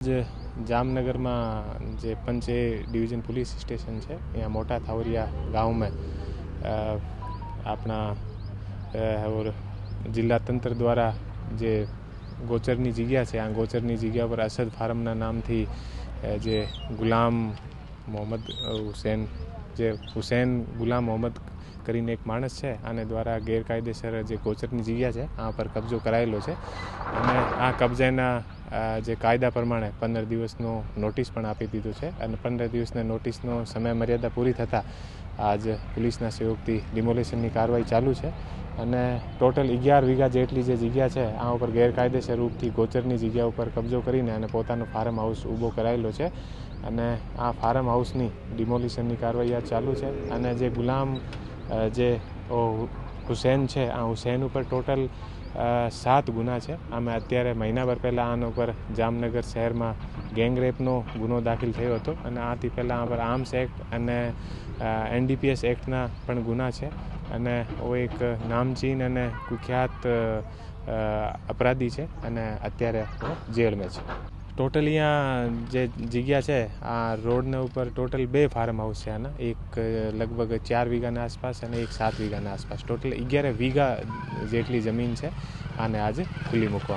જ જામનગરમાં જે પંચે ડિવિઝન પોલીસ સ્ટેશન છે અહીંયા મોટા થાવરિયા ગામમાં આપણા જિલ્લા તંત્ર દ્વારા જે ગોચરની જગ્યા છે, આ ગોચરની જગ્યા પર અસદ ફાર્મના નામથી જે ગુલામ મોહમ્મદ હુસેન, જે હુસેન ગુલામ મોહમ્મદ કરીને એક માણસ છે, આને દ્વારા ગેરકાયદેસર જે ગોચરની જગ્યા છે, આ પર કબજો કરાયેલો છે. અને આ કબજાના જે કાયદા પ્રમાણે પંદર દિવસનો નોટિસ પણ આપી દીધું છે અને પંદર દિવસના નોટિસનો સમય મર્યાદા પૂરી થતાં આજ પોલીસના સહયોગથી ડિમોલેશનની કાર્યવાહી ચાલુ છે. અને ટોટલ અગિયાર વીઘા જેટલી જે જગ્યા છે, આ ઉપર ગેરકાયદેસર રૂપથી ગોચરની જગ્યા ઉપર કબજો કરીને અને પોતાનો ફાર્મ હાઉસ ઊભો કરાયેલો છે. અને આ ફાર્મ હાઉસની ડિમોલિશનની કાર્યવાહી ચાલુ છે. અને જે ગુલામ જે હુસેન છે, આ હુસેન ઉપર ટોટલ સાત ગુના છે. આમે અત્યારે મહિનાભર પહેલાં આના ઉપર જામનગર શહેરમાં ગેંગરેપનો ગુનો દાખલ થયો હતો અને આથી પહેલાં આ પર આર્મ્સ એક્ટ અને એનડીપીએસ એક્ટના પણ ગુના છે. અને એક નામચીન અને કુખ્યાત અપરાધી છે અને અત્યારે જેલમાં છે. ટોટલ અહીંયા જે જગ્યા છે, આ રોડના ઉપર ટોટલ બે ફાર્મ હાઉસ છે આના. એક લગભગ ચાર વીઘાના આસપાસ અને એક સાત વીઘાના આસપાસ. ટોટલ અગિયાર વીઘા જેટલી જમીન છે આને આજે ખુલ્લી મૂકવામાં